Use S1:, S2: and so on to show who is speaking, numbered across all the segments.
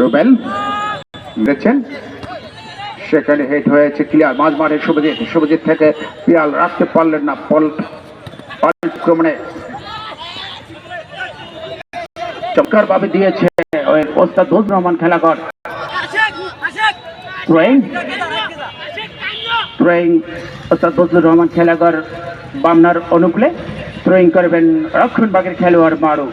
S1: রুবেল, দেখছেন? সেখানে হেড হয়েছে ক্লিয়ার মাঝ মাঠে শুভজিৎ শুভজিৎ থেকে পিয়াল রাখতে পারলেন না পল আক্রমণে চমৎকার ভাবে দিয়েছে, ওই ওস্তাদ দোজ রহমান খেলাঘর। থ্রোয়িং থ্রোয়িং ওস্তাদ বজলুর রহমান খেলাঘর, বামনার অনুকূলে। থ্রোয়িং করবেন রক্ষণবাগের খেলোয়াড় মারুফ।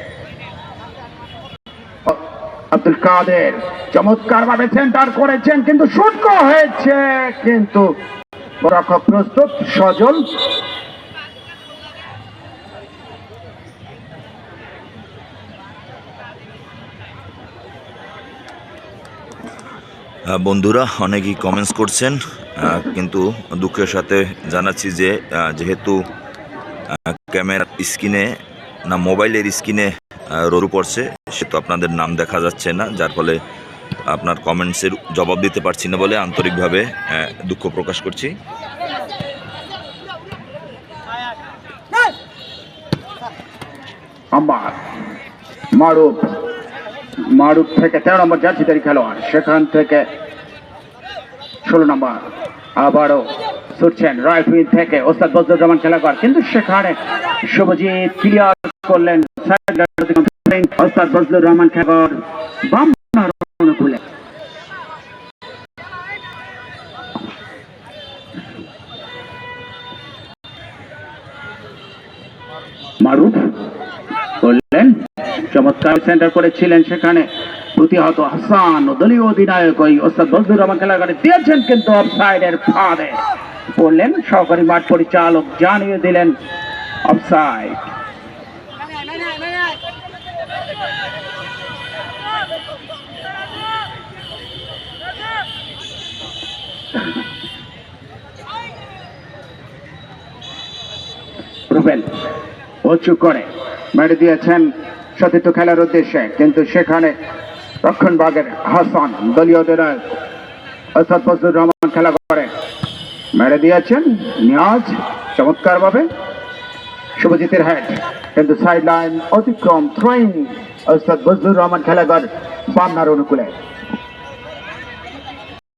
S1: আব্দুল কাদের চমৎকার ভাবে সেন্টার করেছেন, কিন্তু শুট হয়েছে, কিন্তু প্রস্তুত, সজল।
S2: বন্ধুরা, অনেকেই কমেন্টস করছেন কিন্তু দুঃখের সাথে জানাচ্ছি যে যেহেতু ক্যামেরার স্ক্রিনে না মোবাইলের স্ক্রিনে ররু পড়ছে সেহেতু আপনাদের নাম দেখা যাচ্ছে না, যার ফলে আপনার কমেন্টসের জবাব দিতে পারছি না বলে আন্তরিকভাবে দুঃখ প্রকাশ করছি।
S1: মারুফ থেকে তেরো নম্বর জার্সিদারি খেলোয়াড় সেখান থেকে ষোলো নম্বর। আবারও ছুটছেন রাইট থেকে ওস্তাদ বজরুর রহমান খেলাঘর, কিন্তু সেখানে শুভজিৎ ক্লিয়ার করলেন থেকে ওস্তাদ বজলুর রহমান খেলাঘর বাম মারুফ করলেন, চমৎকার সেন্টার করেছিলেন সেখানে। প্রতিহত হাসান ও দলীয় অধিনায়ক ওই ওস্তাদ বজলুর রহমান খেলাঘরে দিয়েছেন কিন্তু অফসাইডের ফাঁদে। পড়লেন সহকারী মাঠ পরিচালক জানিয়ে দিলেন অফসাইড রুবেল উঁচু করে। মেরে দিয়েছেন সতীর্থ খেলার উদ্দেশ্যে, কিন্তু সেখানে রক্ষণ ভাগের হাসান দলীয় অধিনায়ক রহমান খেলা করে। মেরে দিয়েছেন নিয়াজ চমৎকার ভাবে শুভজিতের হেড কিন্তু সাইড লাইন অতিক্রম থ্রোয়িং ওস্তাদ বজলুর রহমান খেলাঘর বামনার অনুকূলে